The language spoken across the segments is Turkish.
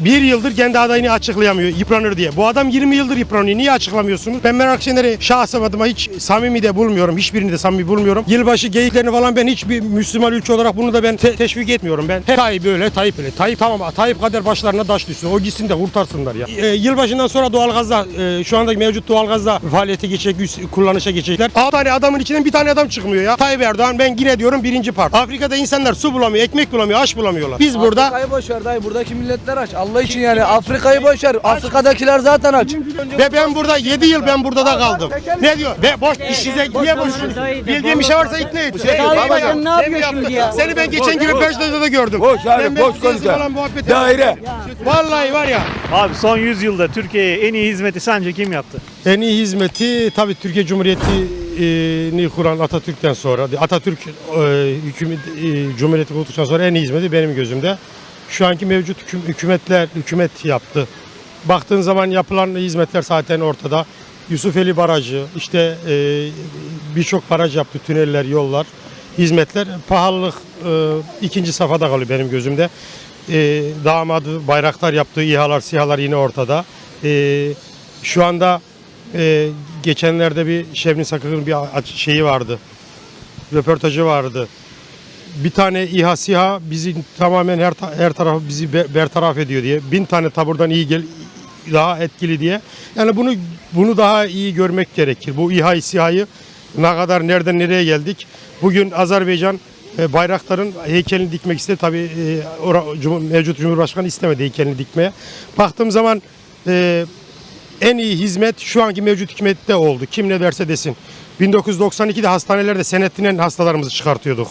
Bir yıldır kendi adayını açıklayamıyor, yıpranır diye. Bu adam 20 yıldır yıpranıyor. Niye açıklamıyorsunuz? Ben Meral Akşener'i şahsım adıma hiç samimi de bulmuyorum. Hiçbirini de samimi bulmuyorum. Yılbaşı geyiklerini falan ben hiçbir Müslüman ülke olarak bunu da ben te- teşvik etmiyorum. Ben hep Tayyip öyle, Tayyip öyle. Tayyip tamam, Tayyip kader başlarına taş düşsün. O gitsin de kurtarsınlar ya. Ee, yılbaşından sonra doğalgazda, e, şu anda mevcut doğalgazda faaliyete geçecek, üst- kullanışa geçecekler. 6 tane adamın içinden bir tane adam çıkmıyor ya. Tayyip Erdoğan ben yine diyorum birinci part. Afrika'da insanlar su bulamıyor, ekmek bulamıyor, aş bulamıyorlar. Biz burada Afrika'yı boş ver dayı. Buradaki milletler aç. Allah için yani Afrika'yı boş ver. Afrika'dakiler zaten aç. Ve ben burada 7 yıl ben burada da kaldım. Ne diyor? Ve boş iş size niye boş? Bildiğim bir şey varsa ikna et. Şey. Erdoğan ne yapıyor şimdi ya? Seni ben geçen gün Beşiktaş'ta da gördüm. Boş abi, Ben boş konuşma. Daire. Vallahi var ya. Abi son 100 yılda Türkiye'ye en iyi hizmeti sence kim yaptı? En iyi hizmeti tabii Türkiye Cumhuriyeti'ni kuran Atatürk'ten sonra Atatürk e, hükümet, e, Cumhuriyeti kurulduktan sonra en iyi hizmeti benim gözümde. Şu anki mevcut hüküm- hükümetler hükümet yaptı. Baktığın zaman yapılan hizmetler zaten ortada. Yusufeli Barajı, işte e, birçok baraj yaptı, tüneller, yollar, hizmetler. Pahalılık e, ikinci safhada kalıyor benim gözümde. E, damadı bayraktar yaptığı İHA'lar, SİHA'lar yine ortada. E, şu anda e, geçenlerde bir Şevnin Sakık'ın bir şeyi vardı. Röportajı vardı. Bir tane İHA SİHA bizi tamamen her ta- her tarafı bizi be- bertaraf ediyor diye. Bin tane taburdan iyi gel daha etkili diye. Yani bunu bunu daha iyi görmek gerekir. Bu İHA SİHA'yı ne kadar nereden nereye geldik. Bugün Azerbaycan e, bayrakların heykelini dikmek istedi. Tabii e, mevcut Cumhurbaşkanı istemedi heykelini dikmeye. Baktığım zaman e, en iyi hizmet şu anki mevcut hükümette oldu. Kim ne derse desin. 1992'de hastanelerde senetlenen hastalarımızı çıkartıyorduk.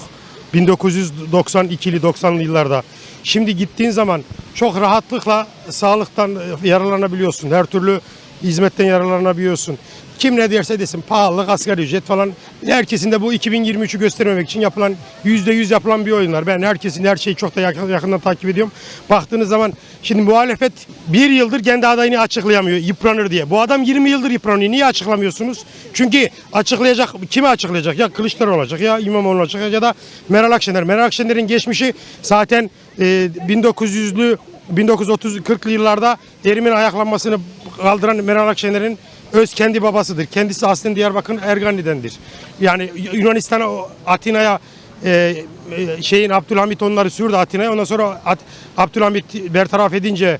1992'li 90'lı yıllarda. Şimdi gittiğin zaman çok rahatlıkla sağlıktan e, yararlanabiliyorsun. Her türlü hizmetten yararlanabiliyorsun. Kim ne derse desin pahalılık, asgari ücret falan. Herkesin de bu 2023'ü göstermemek için yapılan %100 yapılan bir oyunlar. Ben herkesin her şeyi çok da yakın- yakından takip ediyorum. Baktığınız zaman şimdi muhalefet bir yıldır kendi adayını açıklayamıyor, yıpranır diye. Bu adam 20 yıldır yıpranıyor. Niye açıklamıyorsunuz? Çünkü açıklayacak, kimi açıklayacak? Ya Kılıçdaroğlu olacak, ya İmamoğlu olacak ya da Meral Akşener. Meral Akşener'in geçmişi zaten e, 1900'lü 1930-40'lı yıllarda Erim'in ayaklanmasını kaldıran Meral Akşener'in öz kendi babasıdır. Kendisi aslında Diyarbakır'ın Ergani'dendir. Yani Yunanistan'a, Atina'ya e, e, şeyin Abdülhamit onları sürdü Atina'ya. Ondan sonra At- Abdülhamit bertaraf edince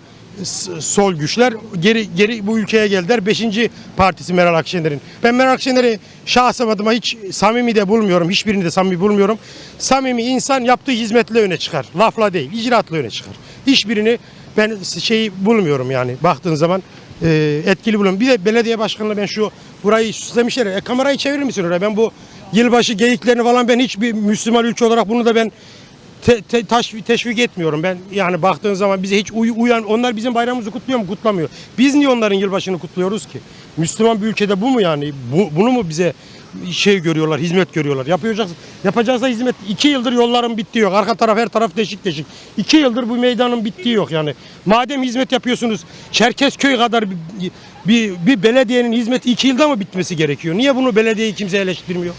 sol güçler geri geri bu ülkeye geldiler. Beşinci partisi Meral Akşener'in. Ben Meral Akşener'i şahsım adıma hiç samimi de bulmuyorum. Hiçbirini de samimi bulmuyorum. Samimi insan yaptığı hizmetle öne çıkar. Lafla değil, icraatla öne çıkar. Hiçbirini ben şeyi bulmuyorum yani baktığın zaman e, etkili buluyorum. Bir de belediye başkanına ben şu burayı süslemişler. E, kamerayı çevirir misin oraya? Ben bu yılbaşı geyiklerini falan ben hiçbir Müslüman ülke olarak bunu da ben te, te- taş, teşvik etmiyorum. Ben yani baktığın zaman bize hiç uy- uyan onlar bizim bayramımızı kutluyor mu? Kutlamıyor. Biz niye onların yılbaşını kutluyoruz ki? Müslüman bir ülkede bu mu yani? Bu, bunu mu bize şey görüyorlar, hizmet görüyorlar? Yapacağız, yapacaksa hizmet. iki yıldır yolların bittiği yok. Arka taraf her taraf deşik deşik. İki yıldır bu meydanın bittiği yok yani. Madem hizmet yapıyorsunuz, Çerkezköy kadar bir, bir, bir belediyenin hizmeti iki yılda mı bitmesi gerekiyor? Niye bunu belediyeyi kimse eleştirmiyor?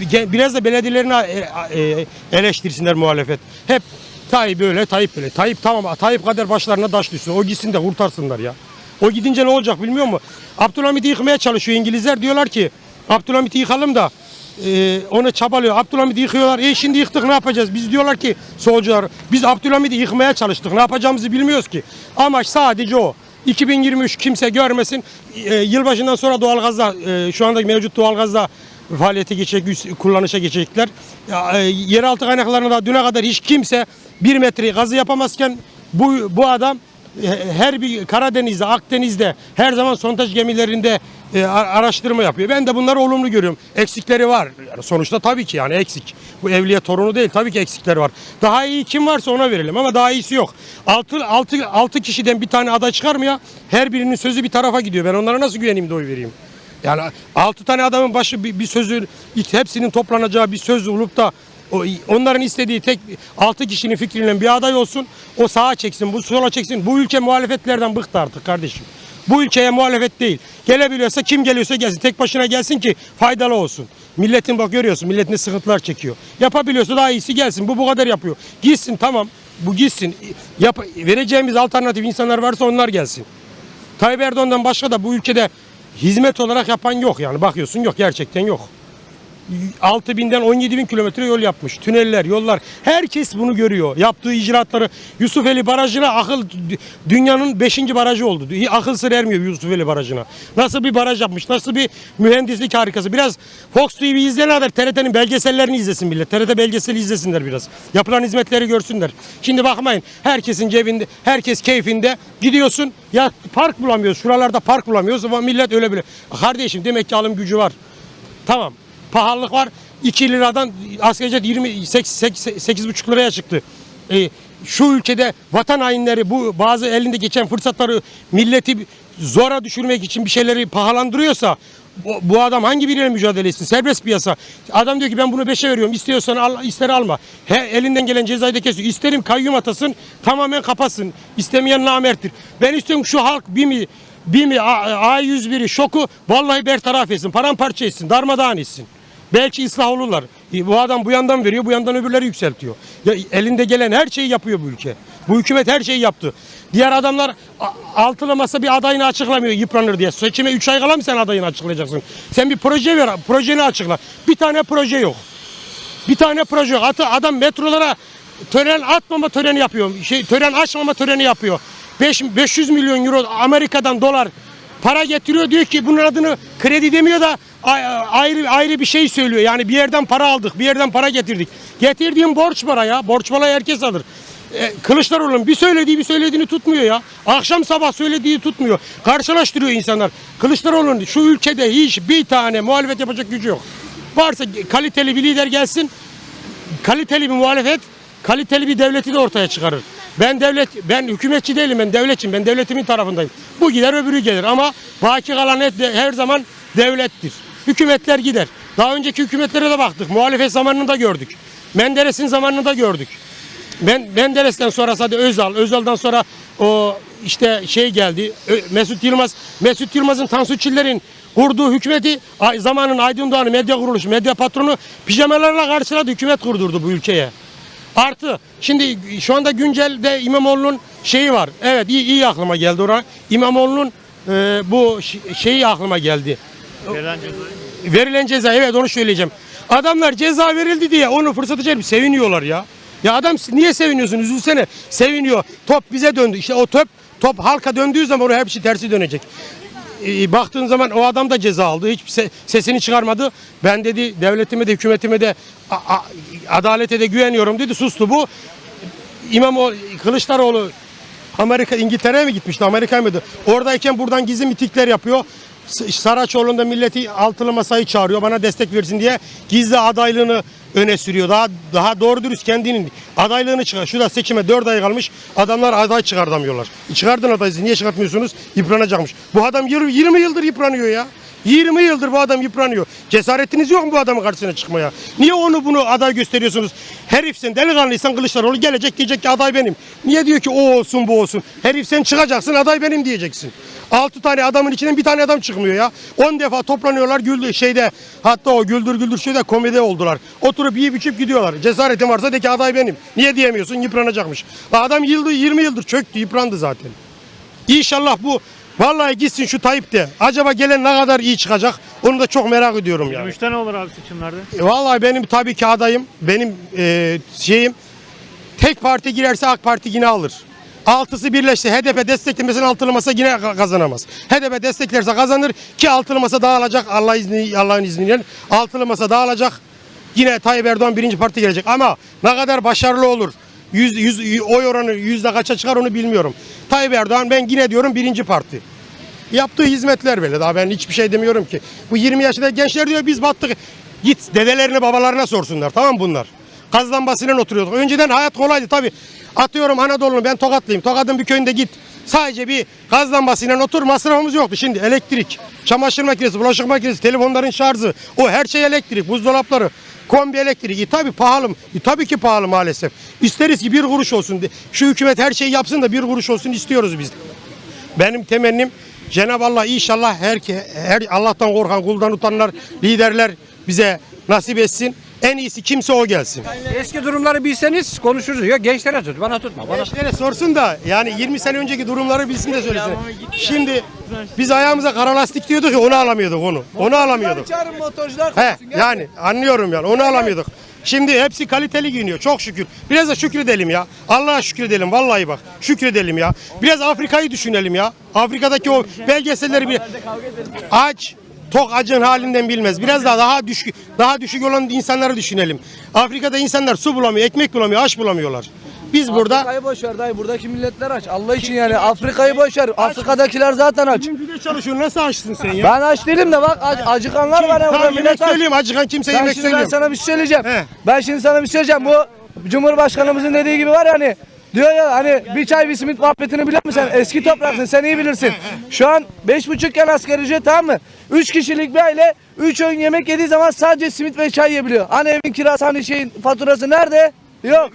Bir- Biraz da belediyelerini e, e, eleştirsinler muhalefet. Hep Tayyip böyle, Tayyip böyle. Tayyip tamam, Tayyip kader başlarına taş düşsün. O gitsin de kurtarsınlar ya. O gidince ne olacak bilmiyor musun? Abdülhamit'i yıkmaya çalışıyor İngilizler. Diyorlar ki Abdülhamit'i yıkalım da e, onu çabalıyor. Abdülhamit'i yıkıyorlar. E şimdi yıktık ne yapacağız? Biz diyorlar ki solcular biz Abdülhamit'i yıkmaya çalıştık. Ne yapacağımızı bilmiyoruz ki. Amaç sadece o. 2023 kimse görmesin. E, yılbaşından sonra doğalgazda e, şu anda mevcut doğalgazda faaliyete geçecek, kullanışa geçecekler. E, yeraltı kaynaklarına da düne kadar hiç kimse bir metre gazı yapamazken bu bu adam her bir Karadeniz'de, Akdeniz'de her zaman sondaj gemilerinde e, araştırma yapıyor. Ben de bunları olumlu görüyorum. Eksikleri var. Yani sonuçta tabii ki yani eksik. Bu evliya torunu değil. Tabii ki eksikleri var. Daha iyi kim varsa ona verelim ama daha iyisi yok. 6 6 6 kişiden bir tane aday çıkar mı ya? Her birinin sözü bir tarafa gidiyor. Ben onlara nasıl güveneyim de oy vereyim? Yani 6 tane adamın başı bir, bir sözü hepsinin toplanacağı bir söz olup da onların istediği tek 6 kişinin fikriyle bir aday olsun. O sağa çeksin, bu sola çeksin. Bu ülke muhalefetlerden bıktı artık kardeşim. Bu ülkeye muhalefet değil. Gelebiliyorsa kim geliyorsa gelsin. Tek başına gelsin ki faydalı olsun. Milletin bak görüyorsun millet ne sıkıntılar çekiyor. Yapabiliyorsa daha iyisi gelsin. Bu bu kadar yapıyor. Gitsin tamam. Bu gitsin. Yap, vereceğimiz alternatif insanlar varsa onlar gelsin. Tayyip Erdoğan'dan başka da bu ülkede hizmet olarak yapan yok yani. Bakıyorsun yok gerçekten yok. 6 binden 17 bin kilometre yol yapmış. Tüneller, yollar. Herkes bunu görüyor. Yaptığı icraatları Yusufeli Barajı'na akıl dünyanın 5. barajı oldu. Akıl sır ermiyor Yusufeli Barajı'na. Nasıl bir baraj yapmış? Nasıl bir mühendislik harikası? Biraz Fox TV izleyenler kadar TRT'nin belgesellerini izlesin bile. TRT belgeseli izlesinler biraz. Yapılan hizmetleri görsünler. Şimdi bakmayın. Herkesin cebinde, herkes keyfinde. Gidiyorsun ya park bulamıyoruz. Şuralarda park bulamıyoruz ama millet öyle bile. Kardeşim demek ki alım gücü var. Tamam. Pahalılık var. 2 liradan asgari ücret 28,5 liraya çıktı. E, şu ülkede vatan hainleri bu bazı elinde geçen fırsatları milleti zora düşürmek için bir şeyleri pahalandırıyorsa bu, bu adam hangi biriyle mücadele etsin? Serbest piyasa. Adam diyor ki ben bunu 5'e veriyorum. İstiyorsan al, ister alma. He, elinden gelen cezayı da kesiyor. İsterim kayyum atasın tamamen kapatsın. İstemeyen namerttir. Ben istiyorum şu halk bir mi bir mi A- A101'i şoku vallahi bertaraf etsin. Paramparça etsin. Darmadağın etsin. Belki ıslah olurlar. E, Bu adam bu yandan veriyor, bu yandan öbürleri yükseltiyor. Ya elinde gelen her şeyi yapıyor bu ülke. Bu hükümet her şeyi yaptı. Diğer adamlar altılı masa bir adayını açıklamıyor yıpranır diye. Seçime 3 ay kala mı sen adayını açıklayacaksın? Sen bir proje ver, projeni açıkla. Bir tane proje yok. Bir tane proje yok. Atı adam metrolara tören atmama töreni yapıyor. Şey, tören açmama töreni yapıyor. 5, 500 milyon euro Amerika'dan dolar para getiriyor diyor ki bunun adını kredi demiyor da ayrı ayrı bir şey söylüyor. Yani bir yerden para aldık, bir yerden para getirdik. Getirdiğim borç para ya. Borç parayı herkes alır. E, Kılıçdaroğlu'nun bir söylediği bir söylediğini tutmuyor ya. Akşam sabah söylediği tutmuyor. Karşılaştırıyor insanlar. Kılıçdaroğlu'nun şu ülkede hiç bir tane muhalefet yapacak gücü yok. Varsa kaliteli bir lider gelsin, kaliteli bir muhalefet, kaliteli bir devleti de ortaya çıkarır. Ben devlet, ben hükümetçi değilim, ben devletçiyim, ben devletimin tarafındayım. Bu gider öbürü gelir ama baki kalan her zaman devlettir. Hükümetler gider. Daha önceki hükümetlere de baktık, muhalefet zamanını da gördük. Menderes'in zamanını da gördük. Ben Menderes'ten sonra sadece Özal, Özal'dan sonra o işte şey geldi. Mesut Yılmaz, Mesut Yılmaz'ın Tansu Çiller'in kurduğu hükümeti zamanın Aydın Doğan'ı medya kuruluşu, medya patronu pijamalarla karşıladı, hükümet kurdurdu bu ülkeye. Artı şimdi şu anda güncelde İmamoğlu'nun şeyi var. Evet iyi, iyi aklıma geldi oraya. İmamoğlu'nun e, bu şeyi aklıma geldi. Verilen cezayı. Verilen ceza evet onu söyleyeceğim. Adamlar ceza verildi diye onu fırsatı çevirip seviniyorlar ya. Ya adam niye seviniyorsun? Üzülsene. Seviniyor. Top bize döndü. İşte o top top halka döndüğü zaman oraya hepsi tersi dönecek. Ee, baktığın zaman o adam da ceza aldı. Hiç se- sesini çıkarmadı. Ben dedi devletime de hükümetime de adalete de güveniyorum dedi. Sustu bu. İmamoğlu Kılıçdaroğlu Amerika İngiltere'ye mi gitmişti? Amerika'ya mıydı? Oradayken buradan gizli mitikler yapıyor. Saraçoğlu'nda milleti altılı masayı çağırıyor bana destek versin diye gizli adaylığını öne sürüyor. Daha daha doğru dürüst kendinin adaylığını çıkar. Şurada seçime 4 ay kalmış. Adamlar aday çıkartamıyorlar. Çıkardın adayı siz niye çıkartmıyorsunuz? Yıpranacakmış. Bu adam 20 20 yıldır yıpranıyor ya. 20 yıldır bu adam yıpranıyor. Cesaretiniz yok mu bu adamın karşısına çıkmaya? Niye onu bunu aday gösteriyorsunuz? Herifsin, delikanlıysan Kılıçdaroğlu gelecek diyecek ki aday benim. Niye diyor ki o olsun bu olsun? Herif sen çıkacaksın aday benim diyeceksin. 6 tane adamın içinden bir tane adam çıkmıyor ya. 10 defa toplanıyorlar güldür şeyde hatta o güldür güldür şeyde komedi oldular. Oturup yiyip içip gidiyorlar. Cesaretin varsa de ki aday benim. Niye diyemiyorsun? Yıpranacakmış. Adam yıldı 20 yıldır çöktü, yıprandı zaten. İnşallah bu vallahi gitsin şu Tayyip de. Acaba gelen ne kadar iyi çıkacak? Onu da çok merak ediyorum yani. 23'te ne olur abi seçimlerde? E, Vallahi benim tabii ki adayım. Benim e, şeyim tek parti girerse AK Parti yine alır. Altısı birleşse HDP desteklemesine altılı masa yine ka- kazanamaz. HDP desteklerse kazanır ki altılı masa dağılacak Allah izni Allah'ın izniyle. Altılı masa dağılacak. Yine Tayyip Erdoğan birinci parti gelecek ama ne kadar başarılı olur? Yüz, yüz, oy oranı yüzde kaça çıkar onu bilmiyorum. Tayyip Erdoğan ben yine diyorum birinci parti. Yaptığı hizmetler böyle. Daha ben hiçbir şey demiyorum ki. Bu 20 yaşında gençler diyor biz battık. Git dedelerini babalarına sorsunlar tamam bunlar? Gaz lambasıyla oturuyorduk. Önceden hayat kolaydı tabii. Atıyorum Anadolu'nu ben Tokatlıyım. Tokat'ın bir köyünde git. Sadece bir gaz lambasıyla otur masrafımız yoktu. Şimdi elektrik, çamaşır makinesi, bulaşık makinesi, telefonların şarjı, o her şey elektrik, buzdolapları, kombi elektriği. E, tabii pahalı. E, tabii ki pahalı maalesef. İsteriz ki bir kuruş olsun. Şu hükümet her şeyi yapsın da bir kuruş olsun istiyoruz biz. Benim temennim Cenab-ı Allah inşallah her, her Allah'tan korkan, kuldan utanlar, liderler bize nasip etsin. En iyisi kimse o gelsin. Eski durumları bilseniz konuşuruz. Ya gençlere tut, bana tutma. Bana Gençlere sorsun da yani 20 sene önceki durumları bilsin de söylesin. Şimdi biz ayağımıza kara lastik diyorduk ya onu alamıyorduk onu. Onu alamıyorduk. Çağırın motorcular He konuşsun. gel. yani anlıyorum yani onu alamıyorduk. Şimdi hepsi kaliteli giyiniyor çok şükür. Biraz da şükredelim ya. Allah'a şükredelim vallahi bak. Şükredelim ya. Biraz Afrika'yı düşünelim ya. Afrika'daki o belgeselleri bir aç tok acın halinden bilmez. Biraz daha daha düşük daha düşük olan insanları düşünelim. Afrika'da insanlar su bulamıyor, ekmek bulamıyor, aş bulamıyorlar. Biz burada Afrika'yı boş ver dayı. Buradaki milletler aç. Allah için yani Afrika'yı boş ver. Afrika'dakiler zaten aç. Gücüde çalışıyor. Nasıl açsın sen ya? Ben aç değilim de bak ac- acıkanlar var ya burada Tamam yemek millet aç. söyleyeyim. Acıkan kimse Ben yemek şimdi ben söylüyor. sana bir şey söyleyeceğim. He. Ben şimdi sana bir şey söyleyeceğim. Bu Cumhurbaşkanımızın dediği gibi var ya hani diyor ya hani bir çay bir simit muhabbetini biliyor musun sen? Eski topraksın sen iyi bilirsin. Şu an beş buçukken asgari ücret tamam mı? Üç kişilik bir aile üç öğün yemek yediği zaman sadece simit ve çay yiyebiliyor. Hani evin kirası hani şeyin faturası nerede? Yok.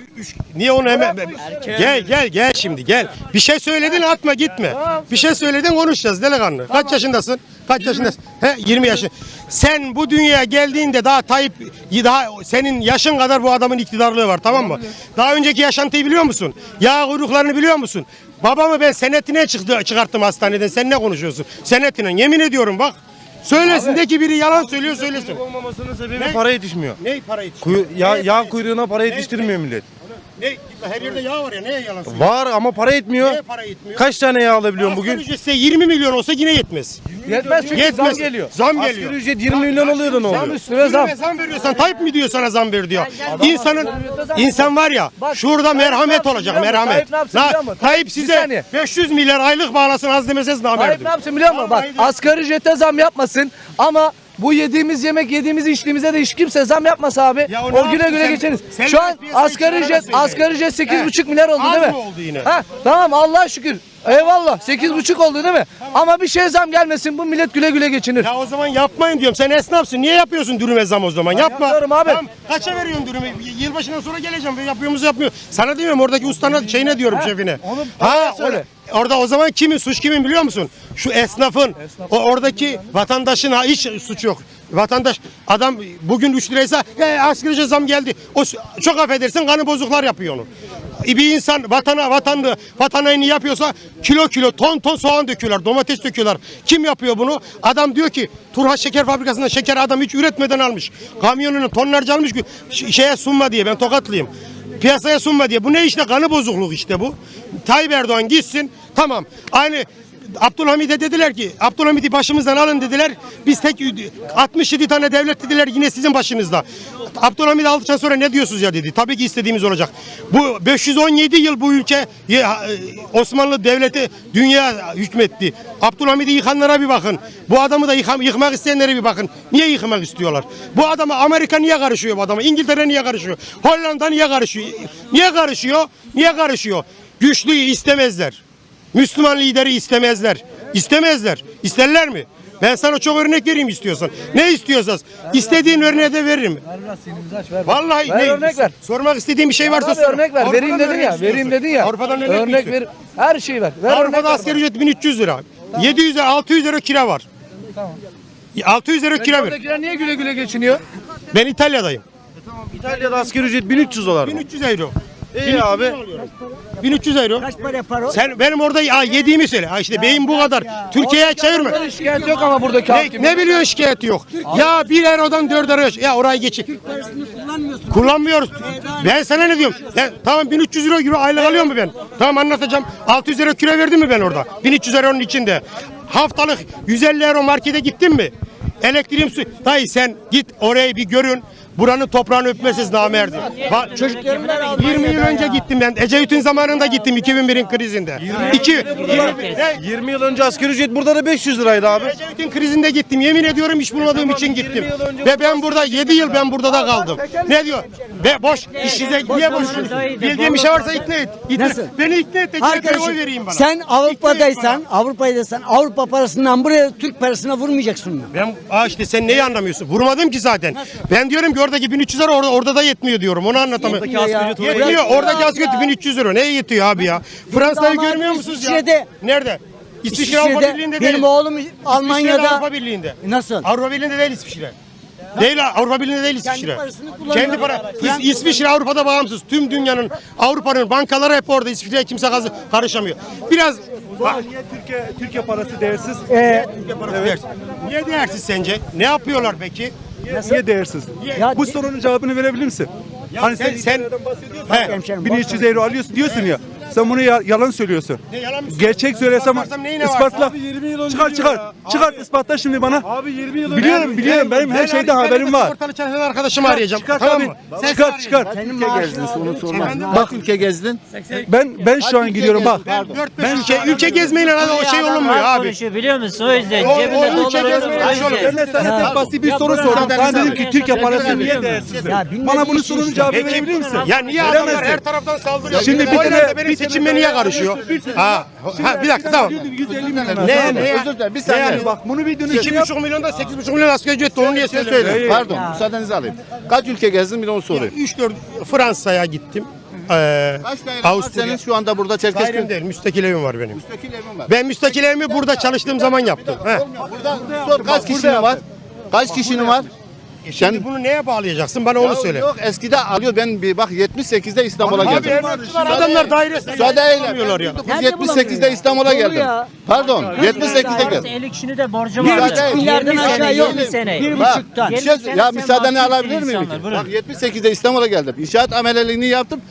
Niye onu hemen gel gel gel şimdi gel. Bir şey söyledin atma gitme. Bir şey söyledin konuşacağız delikanlı. Kaç yaşındasın? Kaç yaşındasın? He 20 yaşı. Sen bu dünyaya geldiğinde daha Tayyip daha senin yaşın kadar bu adamın iktidarlığı var tamam mı? Daha önceki yaşantıyı biliyor musun? Yağ kuyruklarını biliyor musun? Babamı ben senetine çıktı, çıkarttım hastaneden. Sen ne konuşuyorsun? Senetine. Yemin ediyorum bak. Söylesin de ki biri yalan söylüyor söylesin. olmamasının sebebi Ne? para yetişmiyor. Ne para yetişiyor? Kuyu, ya, yağ kuyruğuna para yetiştirmiyor millet. Ne? Her yerde yağ var ya neye yalan söylüyor? Var ama para yetmiyor. Neye para yetmiyor? Kaç tane yağ alabiliyorum Bugün bugün? ücretse 20 milyon olsa yine yetmez. Yetmez çünkü Yetmez. zam geliyor. Zam geliyor. Asgari ücret 20 milyon oluyor da ne Zam oluyor? üstüne zam. Zam. zam veriyorsan Tayyip mi diyor sana zam ver diyor. İnsanın insan var ya Bak, şurada Tayyip ne merhamet yapsın olacak biliyor musun? merhamet. Tayyip ne yapsın Na- biliyor musun? Tayyip Bir size saniye. 500 milyar aylık bağlasın az demeseniz Tayyip namerdim. ne yapsın biliyor musun? Bak Vallahi asgari ücrete zam yapmasın ama bu yediğimiz yemek yediğimiz içtiğimize de hiç kimse zam yapmasa abi. Ya o ne o yapsın güle sen- geçeriz. sen Şu an piyasayı asgari ücret çıkaramazsın asgari ücret 8,5 He. milyar oldu Az değil mi? mı oldu yine? Ha, tamam Allah'a şükür. Eyvallah 8,5 oldu değil mi? Ama bir şey zam gelmesin bu millet güle güle geçinir. Ya o zaman yapmayın diyorum. Sen esnafsın. Niye yapıyorsun dürüme zam o zaman? Yapma. yapıyorum abi. Tamam, kaça veriyorsun dürümü? Y- Yılbaşından sonra geleceğim. Ve Yapıyor musun yapmıyor. Sana demiyorum oradaki ustana şeyine diyorum şefine. onu ha bana söyle. or- orada o zaman kimin suç kimin biliyor musun? Şu esnafın. O oradaki vatandaşın ha, hiç suç yok. Vatandaş adam bugün 3 liraysa e, asgari ücret zam geldi. O s- çok affedersin kanı bozuklar yapıyor onu. Bir insan vatana vatanlı vatan haini yapıyorsa kilo kilo ton ton soğan döküyorlar, domates döküyorlar. Kim yapıyor bunu? Adam diyor ki Turha Şeker Fabrikası'ndan şeker adam hiç üretmeden almış. Kamyonunu tonlarca almış ki şeye sunma diye ben tokatlıyım. Piyasaya sunma diye. Bu ne işte kanı bozukluk işte bu. Tayyip Erdoğan gitsin tamam. Aynı Abdülhamid'e dediler ki Abdülhamid'i başımızdan alın dediler. Biz tek 67 tane devlet dediler yine sizin başınızda. Abdülhamid aldıktan sonra ne diyorsunuz ya dedi. Tabii ki istediğimiz olacak. Bu 517 yıl bu ülke e, Osmanlı devleti dünya hükmetti. Abdülhamid'i yıkanlara bir bakın. Bu adamı da yıkam, yıkmak isteyenlere bir bakın. Niye yıkmak istiyorlar? Bu adama Amerika niye karışıyor bu adama? İngiltere niye karışıyor? Hollanda niye karışıyor? Niye karışıyor? Niye karışıyor? Güçlüyü istemezler. Müslüman lideri istemezler. İstemezler. İsterler mi? Ben sana çok örnek vereyim istiyorsan. Ne istiyorsan. İstediğin örneği de veririm. Vallahi Ver ne? örnek ver. Sormak istediğin bir şey varsa Abi sor. örnek ver. Vereyim dedin ya. istiyorsun. Vereyim dedin ya. Avrupa'dan örnek, örnek ver. Her şeyi ver. Ver Avrupa'da ver asgari ücret 1300 lira. 700 lira 600 lira kira var. Tamam. 600 lira kira ver. Oradakiler niye güle güle geçiniyor? Ben İtalya'dayım. İtalya'da asgari ücret 1300 dolar mı? 1300 euro. İyi abi. 1300 euro. Kaç para yapar o? Sen benim orada ya yediğimi söyle. Ha işte beyin bu kadar. Türkiye'ye çevirme. Şikayet yok ama buradaki Ne, gibi. ne biliyorsun şikayeti yok. Ya bir eurodan 4 euro. Ya orayı geçin. Parasını kullanmıyorsun. Kullanmıyoruz. Ben sana ne diyorum? Ya, tamam 1300 euro, euro aylık alıyor mu ben? Tamam anlatacağım. 600 euro kilo verdim mi ben orada? 1300 euronun içinde. Haftalık 150 euro markete gittin mi? Elektriğim su. Dayı sen git orayı bir görün. Buranın toprağını öpmesiz namerdi. Bak, Çocuklarım var 20 yıl önce gittim ben. Ecevit'in zamanında gittim 2001'in krizinde. 2 20 yıl önce asgari ücret burada da 500 liraydı abi. Ecevit'in krizinde gittim. Yemin ediyorum iş bulmadığım için gittim. Ve ben burada 7 yıl ben burada da kaldım. Ne diyor? Ve boş iş size niye boş? Bildiğim bir şey varsa ikna et. İkna- Nasıl? Beni ikna et Arkadaşım oy vereyim bana. sen Avrupa'daysan. Avrupa'daysan Avrupa parasından buraya Türk parasına vurmayacaksın? Ben aa işte sen neyi anlamıyorsun? Vurmadım ki zaten. Ben diyorum ki oradaki 1300 lira orada, orada da yetmiyor diyorum. Onu anlatamıyorum. Yetmiyor ya. Yetmiyor. Bırak Oradaki asgari ücret 1300 lira. Neye yetiyor abi ya? Fransa'yı görmüyor musunuz ya? İsviçre'de- Nerede? İsviçre Avrupa İsviçre'de Birliği'nde benim değil. oğlum İsviçre de Almanya'da Avrupa Birliği'nde. Nasıl? Avrupa Birliği'nde değil İsviçre. Değil Avrupa Birliği'nde değil İsviçre. parasını kullanıyor. Kendi para. İs- İsviçre Avrupa'da bağımsız. Tüm dünyanın Avrupa'nın bankaları hep orada. İsviçre'ye kimse karışamıyor. Biraz bak, Niye Türkiye, Türkiye parası değersiz? Türkiye parası değersiz. Niye değersiz sence? Ne yapıyorlar peki? Niye değersiz? Ya Bu de- sorunun cevabını verebilir misin? hani sen- sen, sen- sen bahsediyorsun. He. Hemşerim, 1300 euro alıyorsun diyorsun ya. Sen bunu ya- yalan söylüyorsun. Ne yalan mı Gerçek söylesem Ispatlarsam neyine var? ispatla. Abi 20 yıl önce Çıkar diyor çıkar. ya. Çıkar ispatla şimdi bana. Abi 20 yıl önce. Biliyorum biliyorum benim her şeyden haberim var. Sigortalı çalışan arkadaşımı arayacağım. Çıkar tamam mı? Çıkar çıkar. Bak ülke gezdin. Ben ben şu an gidiyorum bak. Beş ülke, ülke gezmeyle hadi o şey olunmuyor abi. Konuşuyor biliyor musun? O yüzden O- cebinde o ülke dolar olur. Ben de sana tek basit bir soru sordum. Sana dedim ki Türkiye parası niye değersiz? Ya bilmediği Bana bunun için sorunun Peki, verebilir misin? Ya niye Veremezsin. adamlar her taraftan saldırıyor? Şimdi bir tane- benim bir seçimime tane- niye karışıyor? Ha, ha bir dakika tamam. 150 milyon. Ne ne Özür dilerim bir saniye. yani? Bak bunu bir yap. buçuk milyonda sekiz buçuk milyon asgari ücret onu niye söyleyeyim. Pardon müsaadenizi alayım. Kaç ülke gezdin bir de onu sorayım. 3-4 Fransa'ya gittim. Ee, Kaç daire Avusturya. senin şu anda burada Dairem Çerkezköy? değil, müstakil evim var benim. Müstakil evin var. Ben müstakil evimi burada çalıştığım zaman yaptım. He. Burada sor kaç kişinin var? Kaç kişinin var? Şimdi Sen bunu neye bağlayacaksın? Bana onu söyle. Yok eskide alıyor ben bir bak 78'de İstanbul'a Abi geldim. emlakçılar adamlar dairesi. Müsaade eyle. ya. 1978'de İstanbul'a Doğru geldim. ya. Pardon 78'de geldim. 50 kişinin de borcu Müsaade vardı. et. Milyardan 20 aşağı sene, yok. 20 sene. Bir Bak, buçuktan. bir Yirmi şey, sene ya sen müsaadeni mahkumsun alabilir miyim? insanlar, buyurun. Bak 78'de İstanbul'a geldim. İnşaat ameleliğini yaptım.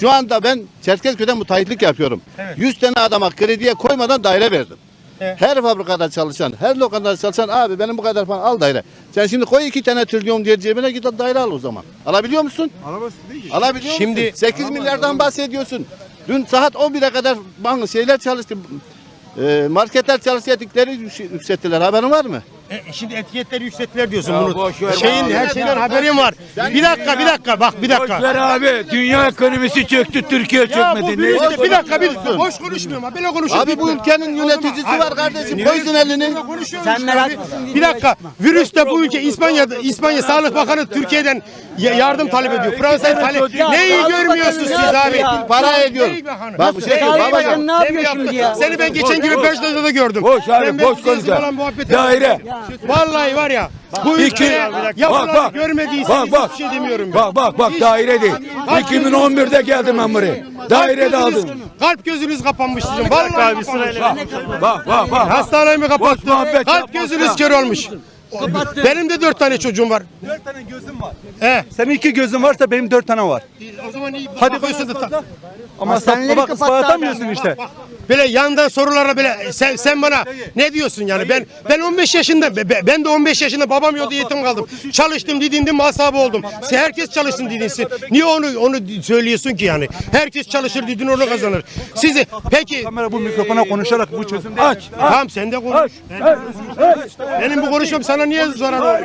Şu anda ben Çerkezköy'de müteahhitlik yapıyorum. 100 tane adama krediye koymadan daire verdim. Her fabrikada çalışan, her lokantada çalışan abi benim bu kadar falan al daire. Sen şimdi koy iki tane trilyon diye cebine git al daire al o zaman. Alabiliyor musun? Alamazsın değil ki. Alabiliyor Şimdi- musun? 8 milyardan bahsediyorsun. Dün saat 11'e kadar bank şeyler çalıştı. Ee, marketler çalıştı etikleri yüks- yükselttiler. Haberin var mı? E, şimdi etiketleri yükselttiler diyorsun bunu. Şeyin her şeyden haberim var. Bir dakika bir dakika bak bir dakika. abi dünya ekonomisi çöktü Türkiye Ya bu virüste bir dakika bir boş konuşmuyorum ha böyle konuşuyorum. Abi bu ülkenin yöneticisi var kardeşim. Koysun elini. Sen merak mısın? Bir dakika. Virüste bu ülke İspanya'da İspanya Sağlık Bakanı Türkiye'den ya- yardım talep ediyor. Fransa'yı talep. Ya, Neyi görmüyorsunuz siz abi? ya? Para ediyor. Bak bir şey. Bakanı Babacan. ne yapıyor şimdi ya? Seni ben geçen gün Beşiktaş'ta da gördüm. Boş abi, boş muhabbet Daire. Ettim. Vallahi var ya. Bu Bak, yapılanı bak. görmediyseniz Bak bak. hiçbir şey demiyorum. ben. Bak bak bak daire değil. 2011'de geldim ben buraya. Daire de Kalp gözünüz- aldım. Kalp gözünüz kapanmış sizin. Vallahi abi, sırayla. Bak bak bak. Hastanemi kapattı. muhabbet Kalp yapma. gözünüz kör olmuş. Benim de dört tane çocuğum var. Dört tane gözüm var. He. Senin iki gözün varsa benim dört tane var. O zaman iyi. Hadi bakıyorsun da ta- Ama Hastaneleri sapla bak kapattı ıspatamıyorsun adam ya. işte. Böyle yandan sorulara böyle sen sen bana ne diyorsun yani ben ben 15 yaşında be- be- ben de 15 yaşında babam yoktu yetim kaldım. Çalıştım didindim asabı oldum. Sen herkes çalışsın didinsin. Niye onu onu söylüyorsun ki yani? Herkes çalışır didin onu kazanır. Sizi peki Kamera bu mikrofona konuşarak bu çözüm. Aç. tamam sen de konuş. Ben- Benim bu konuşmam sana niye zarar oluyor?